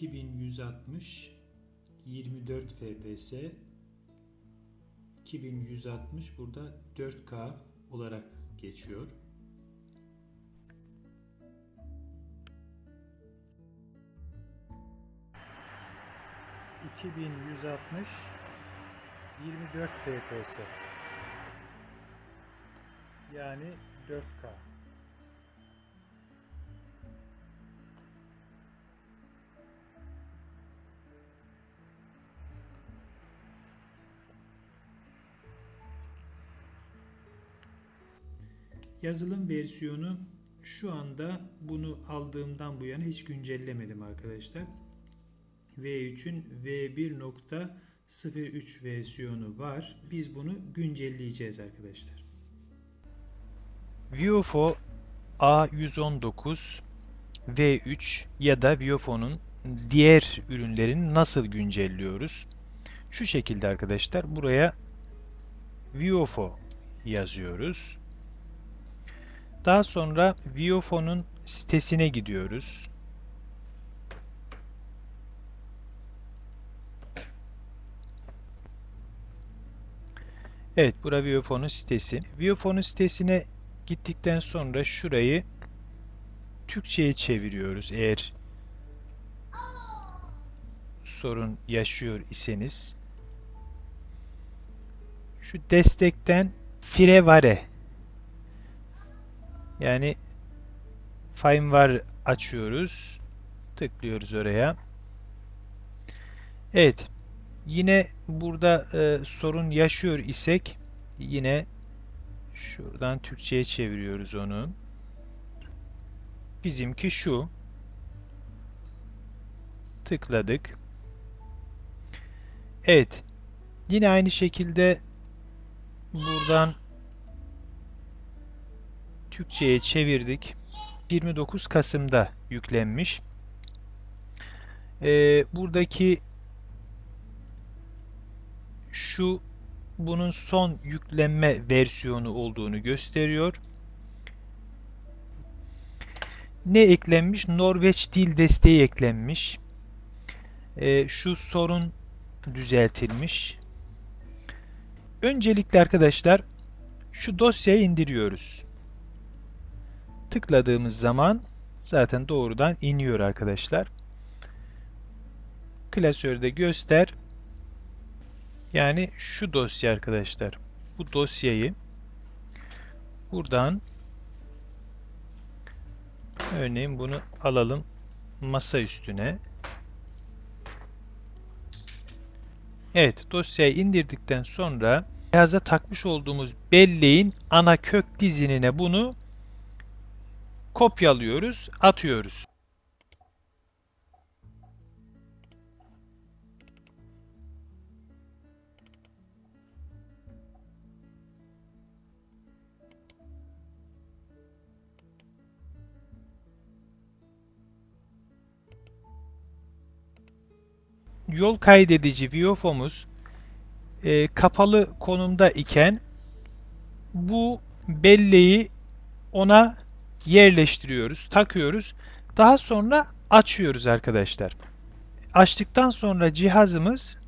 2160 24 FPS 2160 burada 4K olarak geçiyor. ...2160... ...24 FPS... ...yani 4K... Yazılım versiyonu şu anda bunu aldığımdan bu yana hiç güncellemedim arkadaşlar. V3'ün V1.03 versiyonu var. Biz bunu güncelleyeceğiz arkadaşlar. UFO A119 V3 ya da UFO'nun diğer ürünlerini nasıl güncelliyoruz? Şu şekilde arkadaşlar buraya UFO yazıyoruz. Daha sonra UFO'nun sitesine gidiyoruz. Evet, bura UFO'nun sitesi. UFO'nun sitesine gittikten sonra şurayı Türkçe'ye çeviriyoruz eğer sorun yaşıyor iseniz. Şu destekten firevare yani firmware açıyoruz. Tıklıyoruz oraya. Evet. Yine burada e, sorun yaşıyor isek yine şuradan Türkçe'ye çeviriyoruz onu. Bizimki şu. Tıkladık. Evet. Yine aynı şekilde buradan Türkçe'ye çevirdik. 29 Kasım'da yüklenmiş. Ee, buradaki şu bunun son yüklenme versiyonu olduğunu gösteriyor. Ne eklenmiş? Norveç dil desteği eklenmiş. Ee, şu sorun düzeltilmiş. Öncelikle arkadaşlar şu dosyayı indiriyoruz tıkladığımız zaman zaten doğrudan iniyor arkadaşlar. Klasörde göster. Yani şu dosya arkadaşlar. Bu dosyayı buradan örneğin bunu alalım masa üstüne. Evet dosyayı indirdikten sonra cihaza takmış olduğumuz belleğin ana kök dizinine bunu kopyalıyoruz, atıyoruz. Yol kaydedici VIOFO'muz e, kapalı konumda iken bu belleği ona yerleştiriyoruz, takıyoruz. Daha sonra açıyoruz arkadaşlar. Açtıktan sonra cihazımız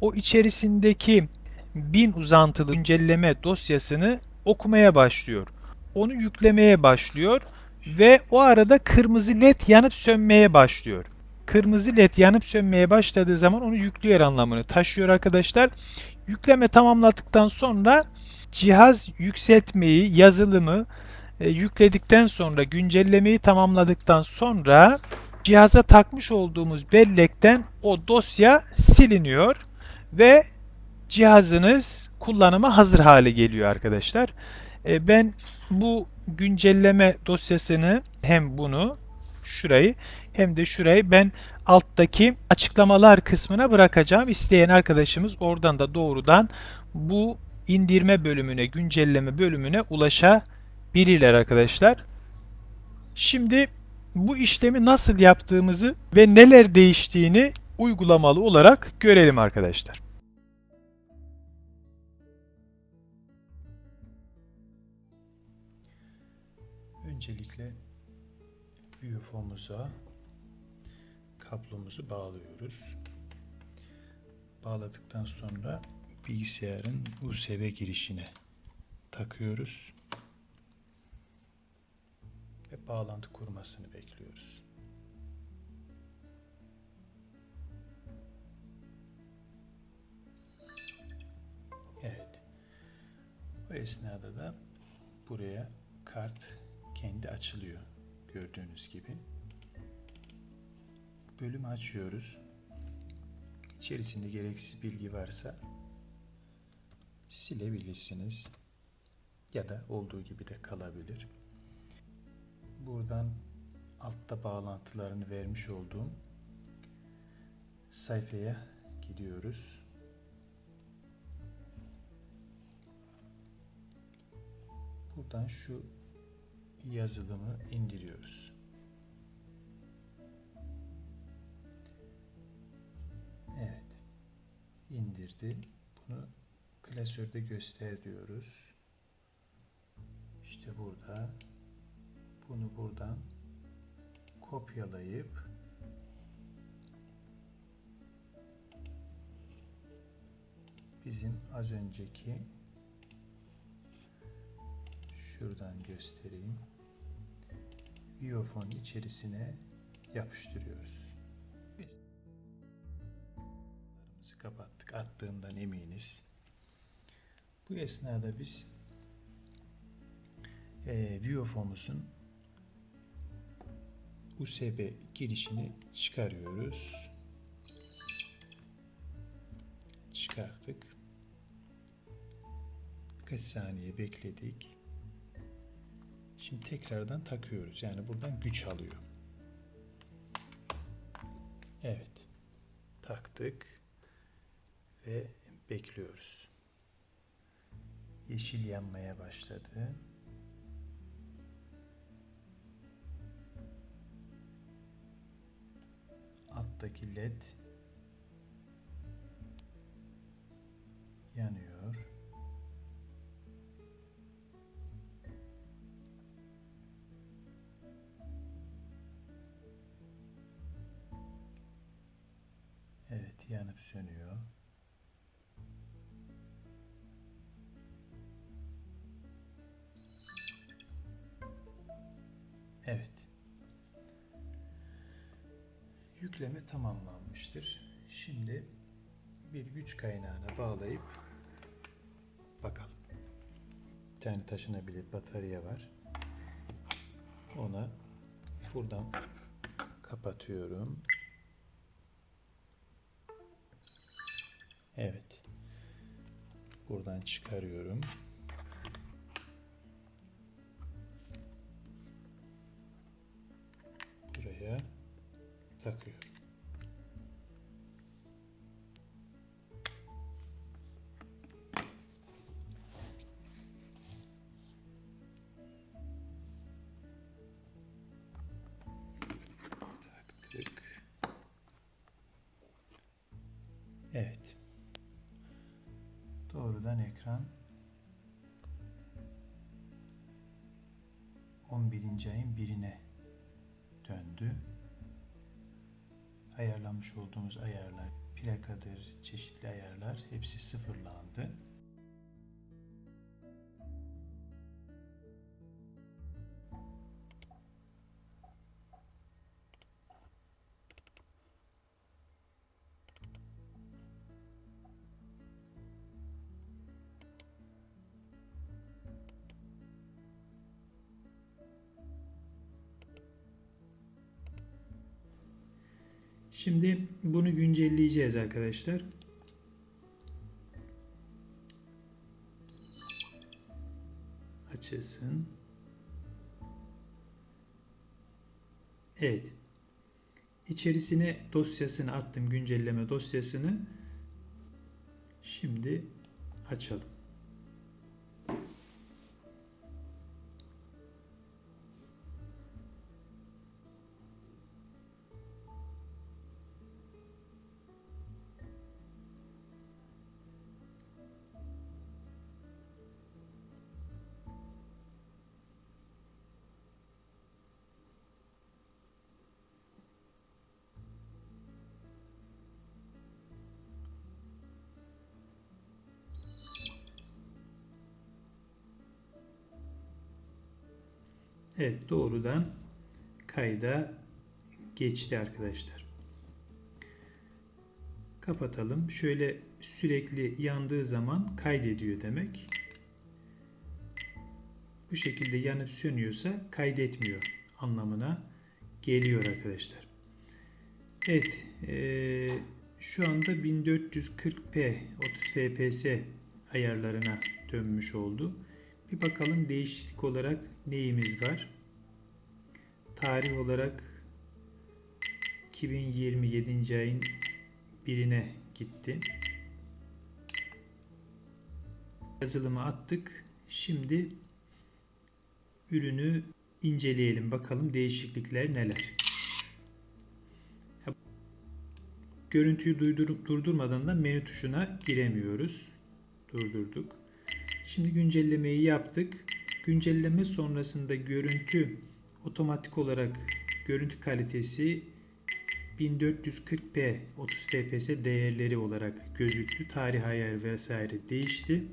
o içerisindeki bin uzantılı güncelleme dosyasını okumaya başlıyor. Onu yüklemeye başlıyor ve o arada kırmızı led yanıp sönmeye başlıyor. Kırmızı led yanıp sönmeye başladığı zaman onu yüklüyor anlamını taşıyor arkadaşlar. Yükleme tamamladıktan sonra cihaz yükseltmeyi, yazılımı, e, yükledikten sonra güncellemeyi tamamladıktan sonra cihaza takmış olduğumuz bellekten o dosya siliniyor ve cihazınız kullanıma hazır hale geliyor arkadaşlar. E, ben bu güncelleme dosyasını hem bunu şurayı hem de şurayı ben alttaki açıklamalar kısmına bırakacağım. İsteyen arkadaşımız oradan da doğrudan bu indirme bölümüne, güncelleme bölümüne ulaşabilir bilirler arkadaşlar. Şimdi bu işlemi nasıl yaptığımızı ve neler değiştiğini uygulamalı olarak görelim arkadaşlar. Öncelikle UFO'muza kablomuzu bağlıyoruz. Bağladıktan sonra bilgisayarın USB girişine takıyoruz ve bağlantı kurmasını bekliyoruz. Evet. Bu esnada da buraya kart kendi açılıyor. Gördüğünüz gibi. Bölümü açıyoruz. İçerisinde gereksiz bilgi varsa silebilirsiniz. Ya da olduğu gibi de kalabilir. Buradan altta bağlantılarını vermiş olduğum sayfaya gidiyoruz. Buradan şu yazılımı indiriyoruz. Evet. indirdi. Bunu klasörde göster diyoruz. İşte burada bunu buradan kopyalayıp bizim az önceki şuradan göstereyim. Viofon içerisine yapıştırıyoruz. Biz kapattık. Attığından eminiz. Bu esnada biz e, Viofom'umuzun USB girişini çıkarıyoruz. Çıkarttık. Birkaç saniye bekledik. Şimdi tekrardan takıyoruz. Yani buradan güç alıyor. Evet. Taktık ve bekliyoruz. Yeşil yanmaya başladı. Alttaki led yanıyor. Evet, yanıp sönüyor. Yükleme tamamlanmıştır. Şimdi bir güç kaynağına bağlayıp bakalım. Bir tane taşınabilir batarya var. Ona buradan kapatıyorum. Evet. Buradan çıkarıyorum. 11. ayın birine döndü. Ayarlamış olduğumuz ayarlar, plakadır, çeşitli ayarlar hepsi sıfırlandı. Şimdi bunu güncelleyeceğiz arkadaşlar. Açılsın. Evet. İçerisine dosyasını attım, güncelleme dosyasını. Şimdi açalım. Evet doğrudan kayda geçti arkadaşlar. Kapatalım. Şöyle sürekli yandığı zaman kaydediyor demek. Bu şekilde yanıp sönüyorsa kaydetmiyor anlamına geliyor arkadaşlar. Evet, eee, şu anda 1440p 30 fps ayarlarına dönmüş oldu. Bir bakalım değişiklik olarak neyimiz var? Tarih olarak 2027 ayın birine gitti. Yazılımı attık. Şimdi ürünü inceleyelim. Bakalım değişiklikler neler. Görüntüyü durdurmadan da menü tuşuna giremiyoruz. Durdurduk. Şimdi güncellemeyi yaptık. Güncelleme sonrasında görüntü otomatik olarak görüntü kalitesi 1440p 30 fps değerleri olarak gözüktü. Tarih ayar vesaire değişti.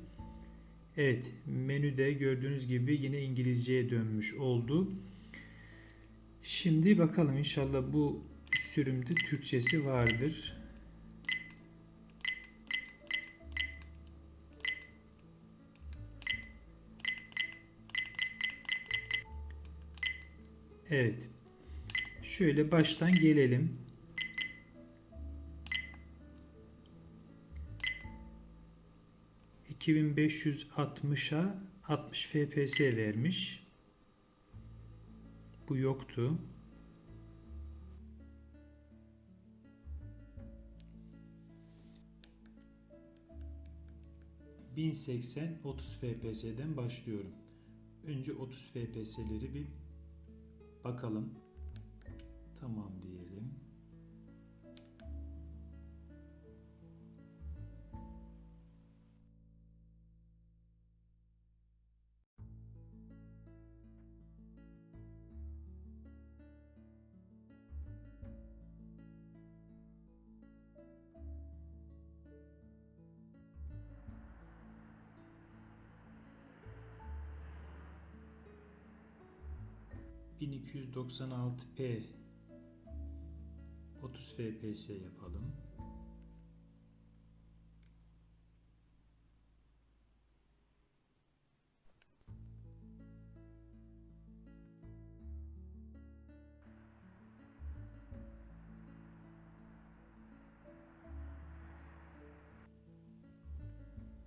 Evet menüde gördüğünüz gibi yine İngilizceye dönmüş oldu. Şimdi bakalım inşallah bu sürümde Türkçesi vardır. Evet. Şöyle baştan gelelim. ...2560'a 60 fps vermiş. Bu yoktu. ...1080 30 fps'den başlıyorum. Önce 30 fps'leri bir bakalım. Tamam diyelim. ...1296p 30 fps yapalım.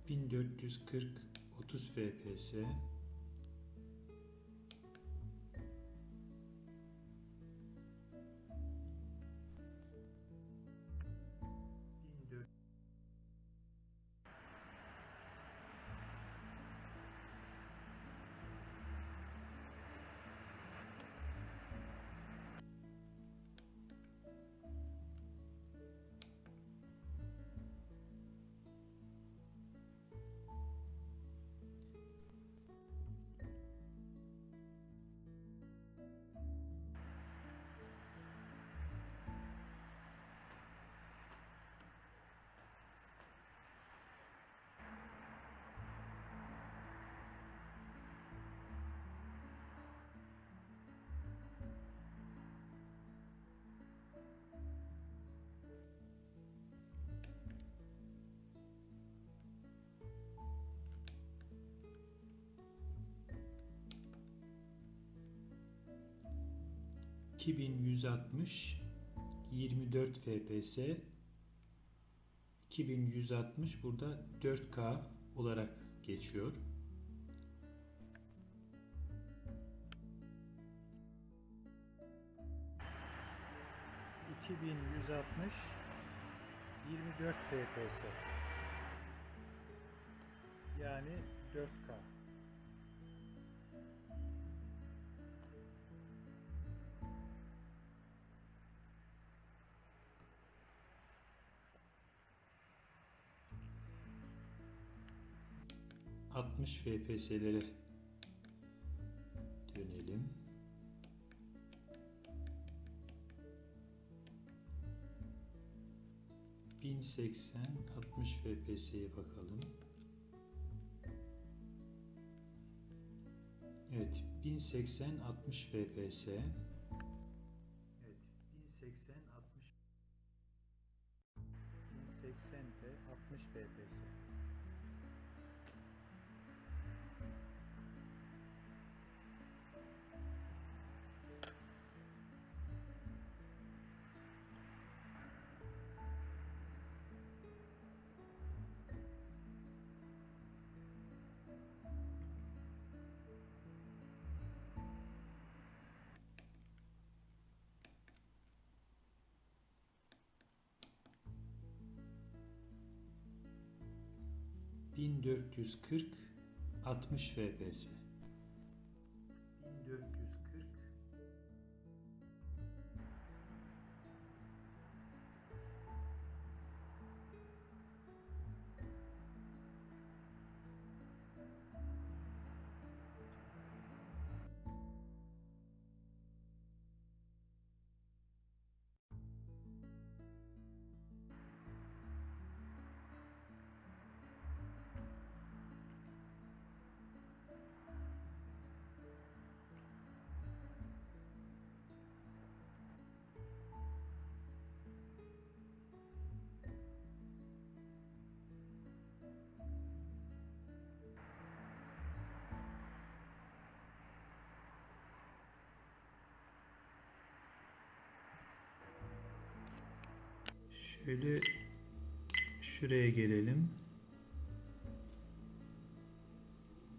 ...1440 30 fps... ...2160... ...24 fps... ...2160 burada 4K olarak geçiyor. ...2160... ...24 fps... ...yani 4K... 60 FPS'lere dönelim. ...1080 60 FPS'ye bakalım. Evet 1080 60 fps. Evet 1080 60 1080 ve 60 fps. Bin dört yüz kırk 60 fps. Şöyle şuraya gelelim.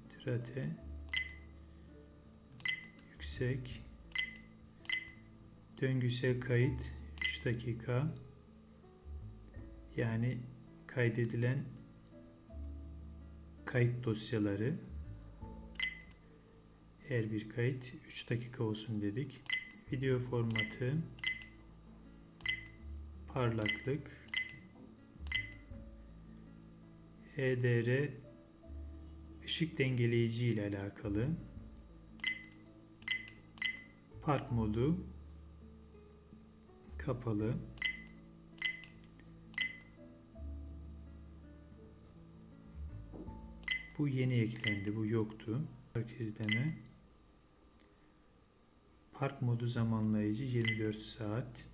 Trate. Yüksek. Döngüsel kayıt. 3 dakika. Yani kaydedilen kayıt dosyaları. Her bir kayıt 3 dakika olsun dedik. Video formatı parlaklık. HDR ışık dengeleyici ile alakalı. Park modu kapalı. Bu yeni eklendi bu yoktu. Park izleme park modu zamanlayıcı 24 saat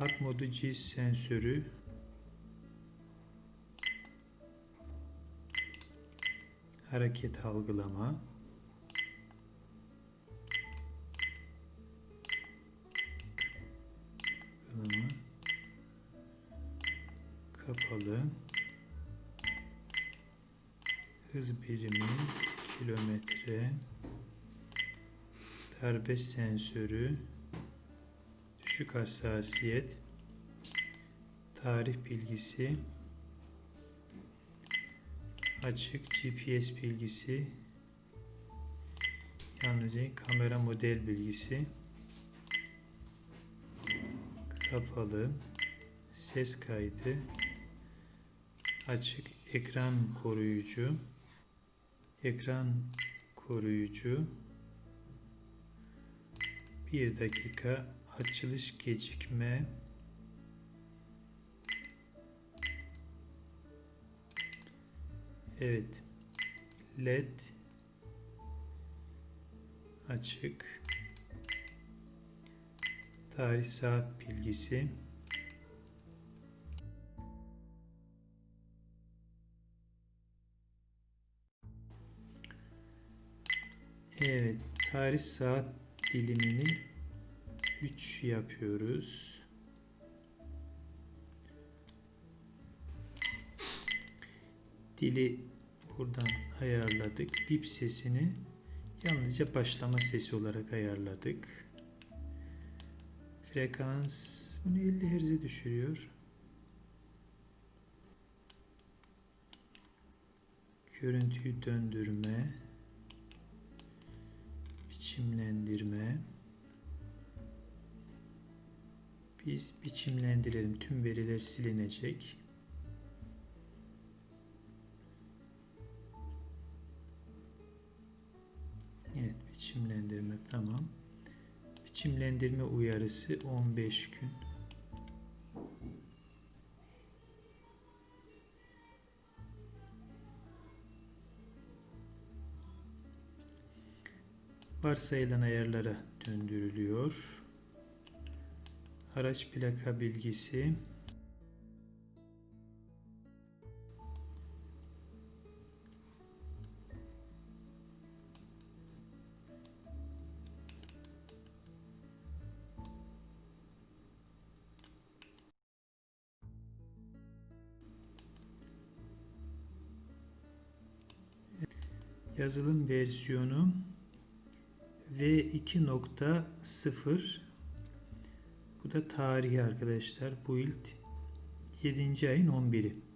Park modu G sensörü. Hareket algılama. Kapalı. Hız birimi kilometre. Darbe sensörü düşük hassasiyet tarih bilgisi açık GPS bilgisi yalnızca kamera model bilgisi kapalı ses kaydı açık ekran koruyucu ekran koruyucu 1 dakika açılış gecikme. Evet. Led açık. Tarih saat bilgisi. Evet tarih saat dilimini 3 yapıyoruz. Dili buradan ayarladık. Bip sesini yalnızca başlama sesi olarak ayarladık. Frekans bunu 50 Hz'e düşürüyor. Görüntüyü döndürme, biçimlendirme. Biz biçimlendirelim. Tüm veriler silinecek. Evet, biçimlendirme tamam. Biçimlendirme uyarısı 15 gün. varsayılan ayarlara döndürülüyor. Araç plaka bilgisi. Yazılım versiyonu V2.0 bu da tarihi arkadaşlar. Build 7. ayın 11'i.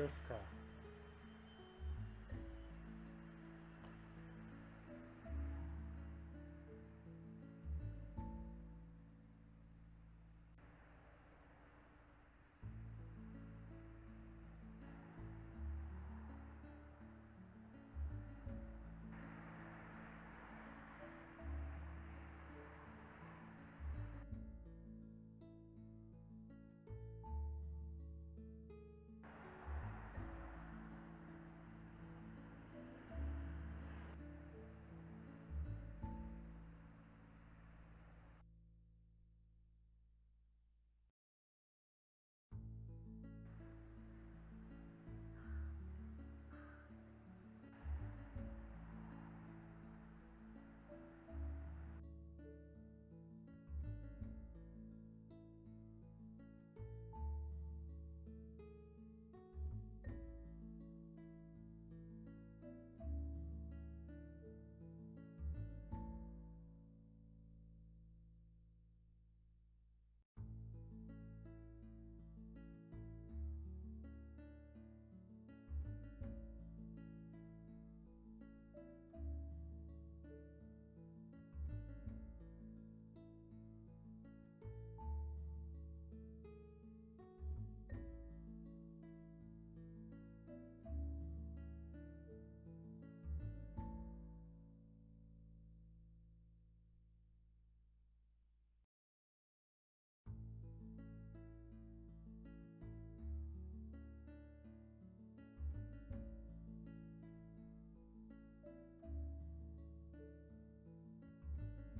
Dört K.